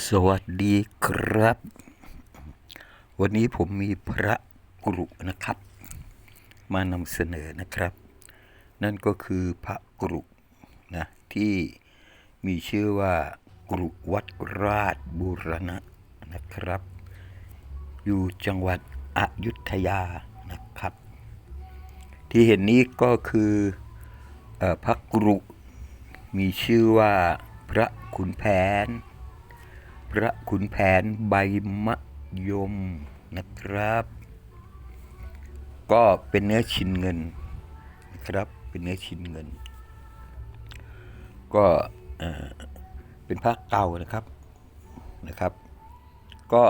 สวัสดีครับ วันนี้ผมมีพระกรุนะครับ มานำเสนอนะครับ นั่นก็คือพระกรุนะที่มีชื่อว่ากรุวัดราชบูรณะนะครับ อยู่จังหวัดอยุธยานะครับ ที่เห็นนี้ก็คือออพระกรุมีชื่อว่าพระขุนแผน พระขุนแผนใบมะยมนะครับ ก็เป็นเนื้อชิ้นเงินนะครับ เป็นเนื้อชิ้นเงิน ก็เป็นพระเก่านะครับนะครับ ก็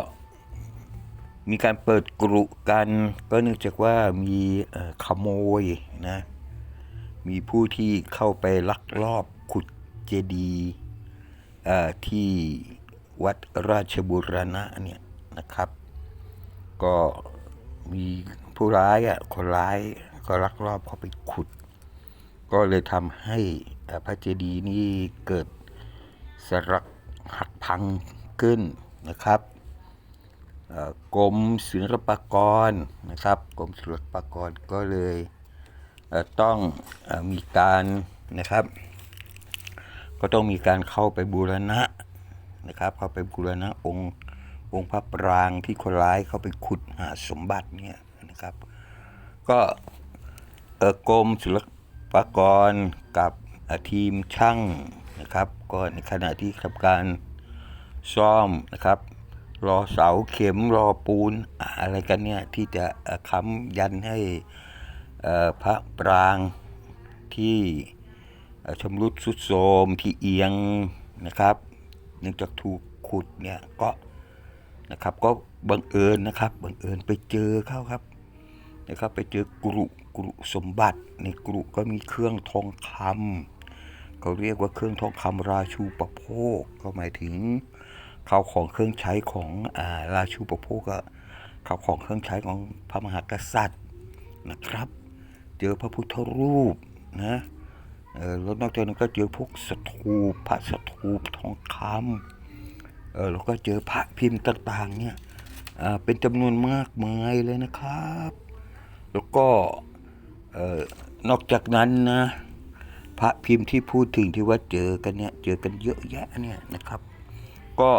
มีการเปิดกรุกันก็เนื่องจากว่ามีขโมยนะมีผู้ที่เข้าไปลักลอบขุดเจดีย์ที่ วัดราชบุรณะเนี่ยนะครับ ก็มีผู้ร้ายอะคนร้ายก็ลักลอบเข้าไปขุด ก็เลยทำให้พระเจดีย์นี้เกิดสลักหักพังขึ้นนะครับกรมศิลปากรนะครับกรมศิลปากรก็เลยต้องอมีการนะครับ ก็ต้องมีการเข้าไปบูรณะ นะครับเขาไปบูรณะองค์องค์พระปรางที่คนร้ายเขาไปขุดหาสมบัติเนี่ยนะครับ ก็เออกรมศิลปากรกับทีมช่างนะครับ ก็ในขณะที่ทำการซ่อมนะครับ รอเสาเข็มรอปูนอะไรกันเนี่ยที่จะค้ำยันให้พระปรางที่ชำรุดทรุดโทรมที่เอียงนะครับ เนื่องจากถูกขุดเนี่ยก็นะครับ ก็บังเอิญนะครับบังเอิญไปเจอเข้าครับนะครับ ไปเจอกรุกรุสมบัติ ในกรุก็มีเครื่องทองคำเขาเรียกว่าเครื่องทองคำราชูปโภคก็หมายถึงข้าวของเครื่องใช้ของอาราชูปโภคก็ข้าวของเครื่องใช้ของพระมหากษัตริย์นะครับ เจอพระพุทธรูปนะเแล้วนอกจากนั้นก็เจอพวกสถูปพระสถูปทองคำเออแล้วก็เจอพระพิมพ์ต่างๆเนี่ยเป็นจำนวนมากมายเลยนะครับ แล้วก็นอกจากนั้นนะพระพิมพ์ที่พูดถึงที่ว่าเจอกันเนี่ยเจอกันเยอะแยะเนี่ยนะครับ ก็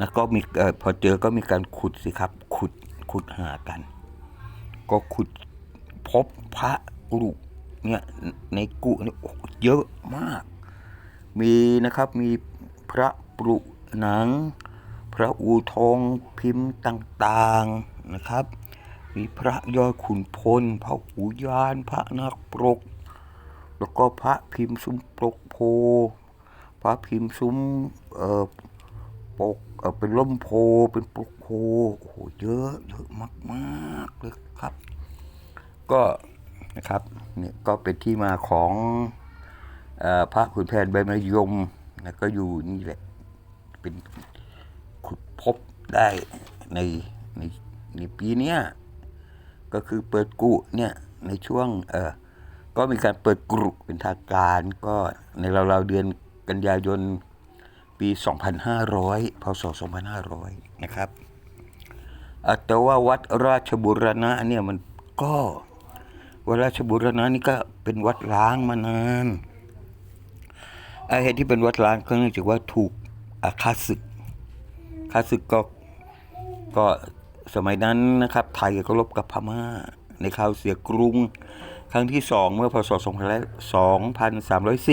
นะก็มีอพอเจอก็มีการขุดสิครับ ขุดขุดหากัน ก็ขุดพบพระกรุ เนี่ยในกุเนี่ยเยอะมาก มีนะครับมีพระปรุหนัง พระอูทองพิมพ์ต่างๆนะครับ มีพระยอดขุนพล พระหูยาน พระนาคปรก แล้วก็พระพิมพ์ซุ้มปกโพ พระพิมพ์ซุ้มเอ่อปกเอ่อเป็นล่มโพเป็นปกโพโอ้โหเยอะเยอะมากๆเลยครับ ก็นะครับ เนี่ยก็เป็นที่มาของอพระขุนแผนใบมะยมนะก็อยู่นี่แหละ เป็นขุดพบได้ในในในปีเนี้ยก็คือเปิดกุเนี่ยในช่วงเออก็มีการเปิดกรุเป็นทางการก็ในราวๆเดือนกันยายนปี 2500 พศ 2500 นะครับแต่ว่าวัดราชบุรณะเนี่ยมันก็ วัดราชบุรณะนี่ก็เป็นวัดล้างมานานไอ้เหตุที่เป็นวัดล้างก็เนื่องจากว่าถูกอาฆาศึกฆาศึกก็ก็สมัยนั้นนะครับ ไทยก็รบกับพม่า ในข่าวเสียกรุง ครั้งที่สองเมื่อพศ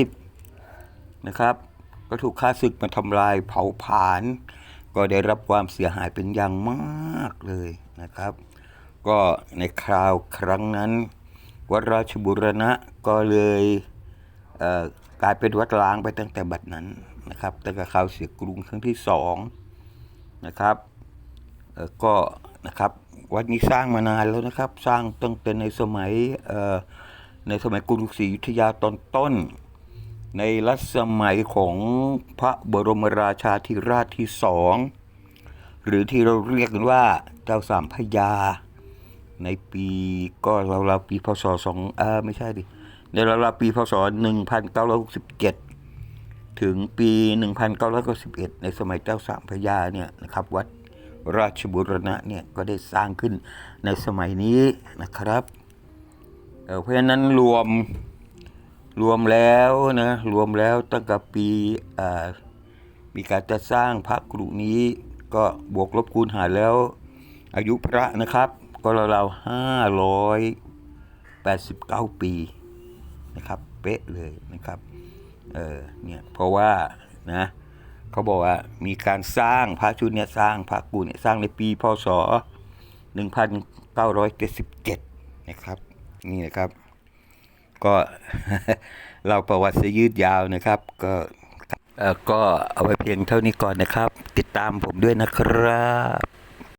2310 นะครับ ก็ถูกฆ่าศึกมาทำลายเผาผลาญก็ได้รับความเสียหายเป็นอย่างมากเลยนะครับ ก็ในคราวครั้งนั้น วัดราชบุรณะก็เลยเกลายเป็นวัดล้างไปตั้งแต่บัดนั้นนะครับตั้งแต่ข่าวเสียกรุงครั้งที่สองนะครับก็นะครับวัดนี้สร้างมานานแล้วนะครับ สร้างตั้งแต่ในสมัยในสมัยกรุงศรีอยุธยาตอนต้น ในรัชสมัยของพระบรมราชาธิราชที่สองหรือที่เราเรียกกันว่าเจ้าสามพยา ในปีก็เราวๆปีพศสองเออไม่ใช่ดิในราวๆปีพศ1967ถึงปี1991ในสมัยเจ้าสามพระยาเนี่ยนะครับ วัดราชบุรณะเนี่ยก็ได้สร้างขึ้นในสมัยนี้นะครับเเพราะฉะนั้นรวมรวมแล้วนะรวมแล้วตั้งแต่ปีมีการจะสร้างพระกรุนี้ก็บวกลบคูณหารแล้วอายุพระนะครับ ก็ราวๆห้าร้อยแปดสิบเก้าปีนะครับ เป๊ะเลยนะครับ เออเนี่ยเพราะว่านะเขาบอกว่ามีการสร้างพระชุดเนี่ยสร้างพระกูเนี่ยสร้างในปีพศ1977นเก้าร้อยเจ็ดสิบเจ็ดนะครับ นี่นะครับ ก็เราประวัติจะยืดยาวนะครับ ก็เออก็เอาไว้เพียงเท่านี้ก่อนนะครับ ติดตามผมด้วยนะครับ